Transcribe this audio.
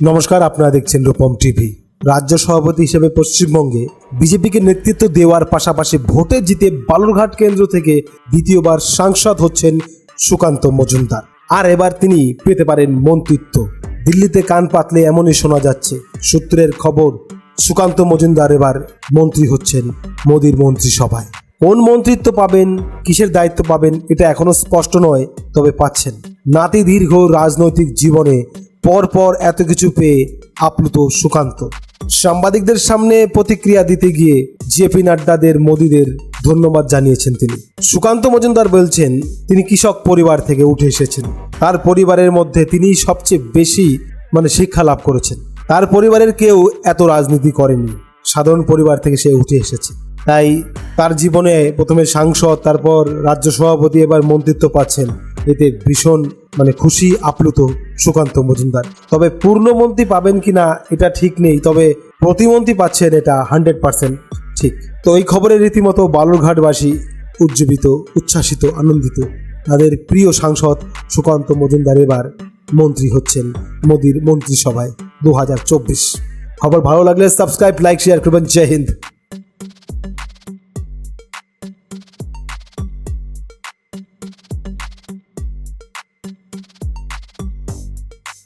নমস্কার, আপনারা দেখছেন রূপম টিভি। রাজ্য সভাপতি হিসেবে পশ্চিমবঙ্গে বিজেপিকে নেতৃত্ব দেওয়ার পাশাপাশি ভোটে জিতে বালুরঘাট কেন্দ্র থেকে দ্বিতীয়বার সাংসদ হচ্ছেন সুকান্ত মজুমদার। আর এবার তিনি পেতে পারেন মন্ত্রিত্ব। দিল্লিতে কান পাতলে এমনই শোনা যাচ্ছে। সূত্রের খবর, সুকান্ত মজুমদার এবার মন্ত্রী হচ্ছেন মোদীর মন্ত্রিসভায়। কোন মন্ত্রিত্ব পাবেন, কিসের দায়িত্ব পাবেন, এটা এখনও স্পষ্ট নয়, তবে পাচ্ছেন। নাতি দীর্ঘ রাজনৈতিক জীবনে পরপর এত কিছু পেয়ে আপ্লুত সুকান্ত। সাংবাদিকদের সামনে প্রতিক্রিয়া দিতে গিয়ে জেপি নাড্ডাদের মোদীদের ধন্যবাদ জানিয়েছেন তিনি। সুকান্ত মজুমদার বলছেন, তিনি কৃষক পরিবার থেকে উঠে এসেছেন। তার পরিবারের মধ্যে তিনি সবচেয়ে বেশি মানে শিক্ষা লাভ করেছেন। তার পরিবারের কেউ এত রাজনীতি করেনি। সাধারণ পরিবার থেকে সে উঠে এসেছে। তাই তার জীবনে প্রথমে সাংসদ, তারপর রাজ্য সভাপতি, এবার মন্ত্রিত্ব পাচ্ছেন। এতে ভীষণ মানে খুশি, আপ্লুত সুকান্ত মজুমদার। তবে পূর্ণমন্ত্রী পাবেন কিনা এটা ঠিক নেই, তবে প্রতিমন্ত্রী পাচ্ছেন এটা হান্ড্রেড পার্সেন্ট ঠিক। তো এই খবরে রীতিমতো বালুরঘাটবাসী উজ্জীবিত, উচ্ছ্বাসিত, আনন্দিত। তাদের প্রিয় সাংসদ সুকান্ত মজুমদার এবার মন্ত্রী হচ্ছেন মোদির মন্ত্রিসভায় দু হাজার চব্বিশ। খবর ভালো লাগলে সাবস্ক্রাইব, লাইক শেয়ার করবেন। জয় হিন্দ।